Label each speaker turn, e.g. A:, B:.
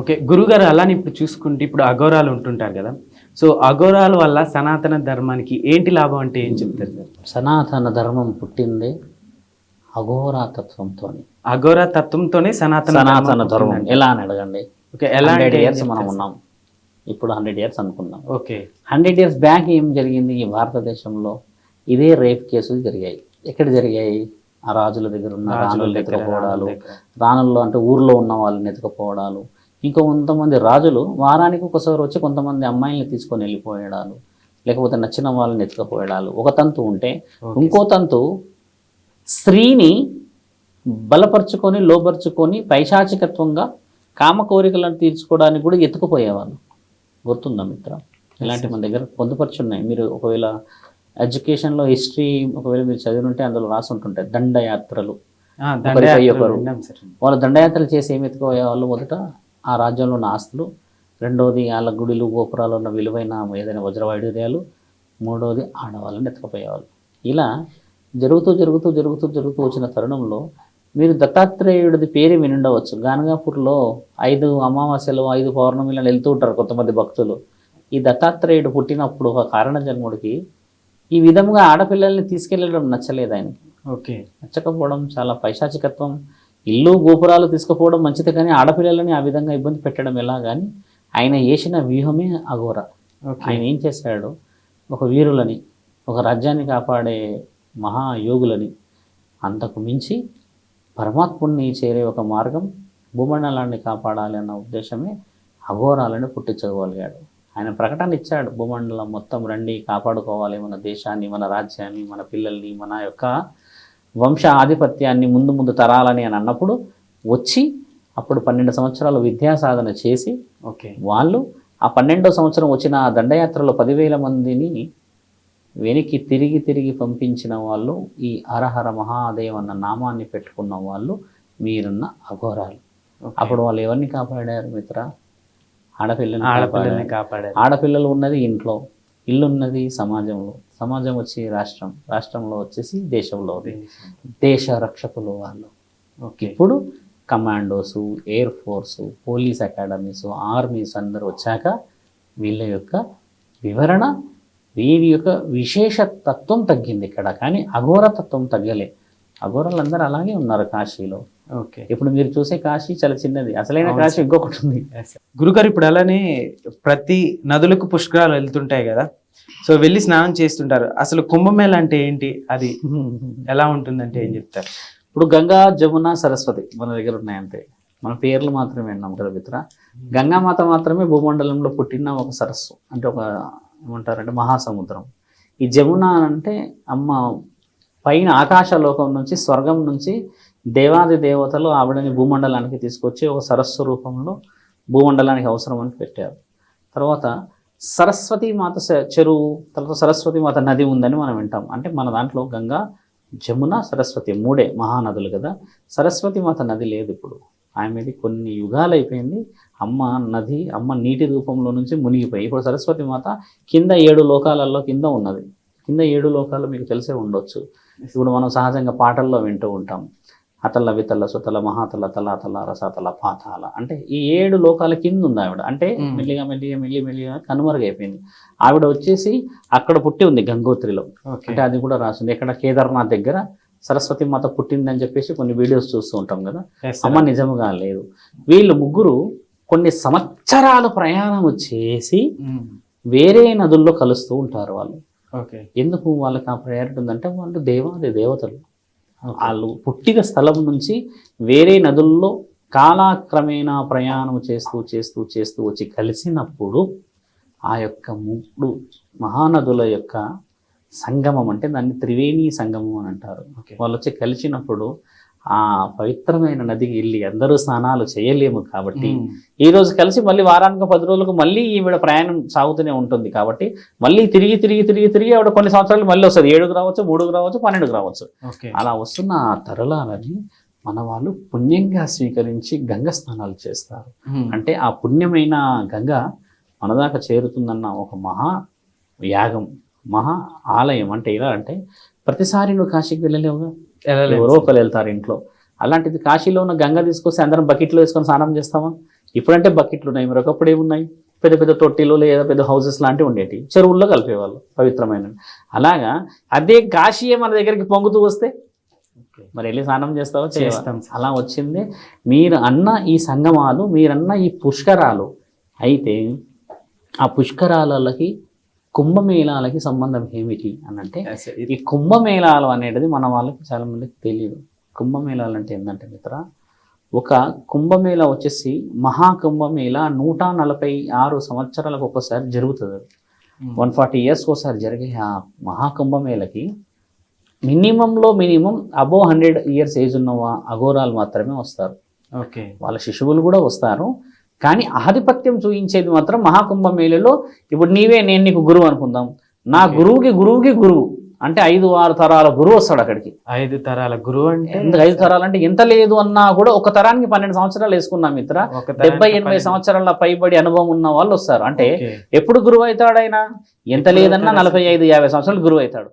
A: Okay గురుగారు అలానే ఇప్పుడు చూసుకుంటే ఇప్పుడు అఘోరాలు ఉంటుంటారు కదా. సో అఘోరాల వల్ల సనాతన ధర్మానికి ఏంటి లాభం అంటే ఏం చెప్తారు సార్?
B: సనాతన ధర్మం పుట్టింది అఘోరాతత్వంతో
A: అఘోరా తత్వంతోనే సనాతన
B: సనాతన ధర్మం. ఎలా అని అడగండి?
A: ఓకే ఎలా
B: హండ్రెడ్ ఇయర్స్ మనం ఉన్నాం. ఇప్పుడు హండ్రెడ్ ఇయర్స్ అనుకుందాం.
A: ఓకే.
B: హండ్రెడ్ ఇయర్స్ బ్యాక్ ఏం జరిగింది? ఈ భారతదేశంలో ఇదే రేప్ కేసులు జరిగాయి. ఎక్కడ జరిగాయి? ఆ రాజుల దగ్గర ఉన్న
A: రాజుల దగ్గర, దగ్గర.
B: రాణుల్లో అంటే ఊర్లో ఉన్న వాళ్ళని ఎత్తుకపోవడాలు ఇంకో కొంతమంది రాజులు వారానికి ఒకసారి వచ్చి కొంతమంది అమ్మాయిల్ని తీసుకొని వెళ్ళిపోయడాలు లేకపోతే నచ్చిన వాళ్ళని ఎత్తుకపోయడాలు. ఒక తంతు ఉంటే. ఇంకో తంతు స్త్రీని బలపరుచుకొని లోపరుచుకొని పైశాచికత్వంగా కామ కోరికలను తీర్చుకోవడానికి కూడా ఎత్తుకుపోయేవాళ్ళు. గుర్తుందా మిత్ర? ఇలాంటి మన దగ్గర పొందుపరిచి ఉన్నాయి మీరు ఒకవేళ ఎడ్యుకేషన్లో హిస్టరీ ఒకవేళ మీరు చదివి ఉంటే అందులో రాసి ఉంటుంటాయి దండయాత్రలు ఒకరు. వాళ్ళు దండయాత్రలు చేసి ఏమి ఎత్తుకుపోయేవాళ్ళు మొదట? ఆ రాజ్యంలో ఉన్న ఆస్తులు. రెండవది వాళ్ళ గుడిలు గోపురాలు ఉన్న విలువైన ఏదైనా వజ్రవైడూర్యాలు మూడవది ఆడవాళ్ళని ఎత్తుకుపోయేవాళ్ళు. ఇలా జరుగుతూ జరుగుతూ జరుగుతూ జరుగుతూ వచ్చిన తరుణంలో మీరు దత్తాత్రేయుడిది పేరు వినుండవచ్చు. గానగాపూర్లో ఐదు అమావాస్యలు ఐదు పౌర్ణమిలను వెళ్తూ ఉంటారు కొంతమంది భక్తులు. ఈ దత్తాత్రేయుడు పుట్టినప్పుడు ఒక కారణ జన్ముడికి ఈ విధంగా ఆడపిల్లల్ని తీసుకెళ్ళడం నచ్చలేదు ఆయనకి.
A: ఓకే.
B: నచ్చకపోవడం చాలా పైశాచికత్వం ఇల్లు గోపురాలు తీసుకుపోవడం మంచిది కానీ ఆడపిల్లలని ఆ విధంగా ఇబ్బంది పెట్టడం ఎలా కానీ ఆయన వేసిన వ్యూహమే అఘోర. ఆయన ఏం చేశాడు? ఒక వీరులని ఒక రాజ్యాన్ని కాపాడే మహాయోగులని అంతకు మించి పరమాత్ముడిని చేరే ఒక మార్గం భూమండలాన్ని కాపాడాలి అన్న ఉద్దేశమే అఘోరాలను పుట్టించగలిగాడు. ఆయన ప్రకటన ఇచ్చాడు భూమండలం మొత్తం రండి కాపాడుకోవాలి మన దేశాన్ని మన రాజ్యాన్ని మన పిల్లల్ని మన యొక్క వంశ ఆధిపత్యాన్ని ముందు ముందు తరాలని అని అన్నప్పుడు వచ్చి అప్పుడు పన్నెండు సంవత్సరాలు విద్యా సాధన చేసి
A: ఓకే.
B: వాళ్ళు ఆ పన్నెండో సంవత్సరం వచ్చిన ఆ దండయాత్రలో పదివేల మందిని వెనక్కి తిరిగి తిరిగి పంపించిన వాళ్ళు ఈ హరహర మహాదేవ్ అన్న నామాన్ని పెట్టుకున్న వాళ్ళు మీరున్న అఘోరాలు. అప్పుడు వాళ్ళు ఎవరిని కాపాడారు మిత్ర? ఆడపిల్లని
A: ఆడపిల్లల్ని
B: కాపాడారు. ఆడపిల్లలు ఉన్నది ఇంట్లో. ఇల్లు ఉన్నది సమాజంలో సమాజం వచ్చి రాష్ట్రం రాష్ట్రంలో వచ్చేసి దేశంలో దేశ రక్షకులు వాళ్ళు.
A: ఓకే.
B: ఇప్పుడు commandos air force police academies armies అందరూ వచ్చాక వీళ్ళ యొక్క వివరణ వీరి యొక్క విశేష తత్వం తగ్గింది ఇక్కడ. కానీ అఘోర తత్వం తగ్గలే అఘోరాలందరూ అలాగే ఉన్నారు కాశీలో.
A: ఓకే.
B: ఇప్పుడు మీరు చూసే కాశీ చాలా చిన్నది. అసలైన కాశీ ఇంకొకటి ఉంది.
A: గురుగారు ఇప్పుడు అలానే ప్రతి నదులకు పుష్కరాలు వెళ్తుంటాయి కదా. సో వెళ్ళి స్నానం చేస్తుంటారు. అసలు కుంభమేళ అంటే ఏంటి? అది ఎలా ఉంటుందంటే ఏం చెప్తారు?
B: ఇప్పుడు గంగా జమున సరస్వతి మన దగ్గర ఉన్నాయంతే. మన పేర్లు మాత్రమే విన్నాం కదా మిత్ర. గంగామాత మాత్రమే భూమండలంలో పుట్టిన ఒక సరస్సు. అంటే ఒక ఏమంటారంటే మహాసముద్రం. ఈ జమున అంటే అమ్మ పైన ఆకాశలోకం నుంచి స్వర్గం నుంచి దేవాది దేవతలు ఆవిడని భూమండలానికి తీసుకొచ్చి ఒక సరస్సు రూపంలో భూమండలానికి అవసరం అని పెట్టారు. తర్వాత సరస్వతి మాత చెరువు తర్వాత సరస్వతి మాత నది ఉందని మనం వింటాం. అంటే మన దాంట్లో గంగా జమున సరస్వతి మూడే మహానదులు కదా. సరస్వతి మాత నది లేదు ఇప్పుడు. ఆమెది కొన్ని యుగాలు అయిపోయింది. అమ్మ నది అమ్మ నీటి రూపంలో నుంచి మునిగిపోయి ఇప్పుడు సరస్వతి మాత కింద ఏడు లోకాలలో కింద ఉన్నది. కింద ఏడు లోకాలు మీకు తెలిసే ఉండొచ్చు. ఇప్పుడు మనం సహజంగా పాటల్లో వింటూ ఉంటాం. అతల వితల సుతల మహాతల తలాతల రసాతల పాతాల. అంటే ఈ ఏడు లోకాల కింద ఉంది ఆవిడ. అంటే. మెల్లిగా మెల్లిగా మెల్లి మెల్లిగా కనుమరుగైపోయింది. ఆవిడ వచ్చేసి అక్కడ పుట్టి ఉంది గంగోత్రిలో. అంటే అది కూడా రాసింది. ఇక్కడ కేదార్నాథ్ దగ్గర సరస్వతి మాత పుట్టిందని చెప్పేసి కొన్ని వీడియోస్ చూస్తూ ఉంటాం కదా. అమ్మ నిజముగా లేదు. వీళ్ళు ముగ్గురు కొన్ని సంవత్సరాలు ప్రయాణం చేసి. వేరే నదుల్లో కలుస్తూ ఉంటారు వాళ్ళు. ఎందుకు వాళ్ళకి ఆ ప్రయారిటీ ఉందంటే వాళ్ళు దేవాది దేవతలు. వాళ్ళు పుట్టిన స్థలం నుంచి వేరే నదుల్లో కాలక్రమేణా ప్రయాణం చేస్తూ చేస్తూ చేస్తూ వచ్చి కలిసినప్పుడు ఆ యొక్క మూడు మహానదుల యొక్క సంగమం అంటే దాన్ని త్రివేణి సంగమం అని అంటారు.
A: ఓకే.
B: వాళ్ళు వచ్చి కలిసినప్పుడు ఆ పవిత్రమైన నదికి వెళ్ళి అందరూ స్నానాలు చేయలేము కాబట్టి. ఈ రోజు కలిసి మళ్ళీ వారానికి పది రోజులకు మళ్ళీ ఈవిడ ప్రయాణం సాగుతూనే ఉంటుంది కాబట్టి మళ్ళీ తిరిగి తిరిగి తిరిగి తిరిగి ఆవిడ కొన్ని సంవత్సరాలు మళ్ళీ వస్తుంది ఏడుకు రావచ్చు మూడుకు రావచ్చు పన్నెండుకు రావచ్చు అలా వస్తున్న ఆ తరులాలని మన వాళ్ళు పుణ్యంగా స్వీకరించి గంగ స్నానాలు చేస్తారు. అంటే ఆ పుణ్యమైన గంగ మన దాకా చేరుతుందన్న ఒక మహా యాగం మహా ఆలయం అంటే ఎలా అంటే ప్రతిసారి నువ్వు కాశీకి వెళ్ళలేవుగా. ఎవరో ఒకరు వెళ్తారు ఇంట్లో. అలాంటిది కాశీలో ఉన్న గంగ తీసుకొస్తే అందరం బకెట్లో వేసుకొని స్నానం చేస్తామా? ఇప్పుడంటే బకెట్లు ఉన్నాయి. మరి ఒకప్పుడు ఏమున్నాయి? పెద్ద పెద్ద తొట్టిలు లేదా పెద్ద హౌసెస్ లాంటివి ఉండేవి చెరువుల్లో కలిపేవాళ్ళు పవిత్రమైన. అలాగా అదే కాశీయే మన దగ్గరికి పొంగుతూ వస్తే? మరి వెళ్ళి స్నానం చేస్తావా?
A: చేస్తాం.
B: అలా వచ్చింది. మీరు అన్న ఈ సంగమాలు మీరన్న ఈ పుష్కరాలు అయితే ఆ పుష్కరాలకి కుంభమేళాలకి సంబంధం ఏమిటి అని అంటే ఈ కుంభమేళాలు అనేది మన వాళ్ళకి చాలా మందికి తెలియదు. కుంభమేళాలు అంటే ఏంటంటే మిత్ర ఒక కుంభమేళ వచ్చేసి మహాకుంభమేళ నూట నలభై ఆరు సంవత్సరాలకు ఒకసారి జరుగుతుంది. వన్ ఫార్టీ ఇయర్స్ ఒకసారి జరిగే ఆ మహాకుంభమేళకి మినిమంలో minimum above hundred years age ఉన్న అఘోరాలు మాత్రమే వస్తారు.
A: ఓకే.
B: వాళ్ళ శిశువులు కూడా వస్తారు. కానీ ఆధిపత్యం చూపించేది మాత్రం మహాకుంభమేళలో ఇప్పుడు నీవే నేను నీకు గురువు అనుకుందాం. నా గురువుకి గురువుకి గురువు. అంటే ఐదు ఆరు తరాల గురువు వస్తాడు అక్కడికి.
A: ఐదు తరాల గురువు అంటే?
B: ఐదు తరాలు అంటే ఎంత లేదు అన్నా కూడా ఒక తరానికి పన్నెండు సంవత్సరాలు వేసుకున్నాం మిత్ర. డెబ్బై ఎనభై. సంవత్సరాల పైబడి అనుభవం ఉన్న వాళ్ళు వస్తారు. అంటే. ఎప్పుడు గురువు అవుతాడు ఆయన? ఎంత లేదన్నా నలభై ఐదు యాభై సంవత్సరాలు గురువు అవుతాడు.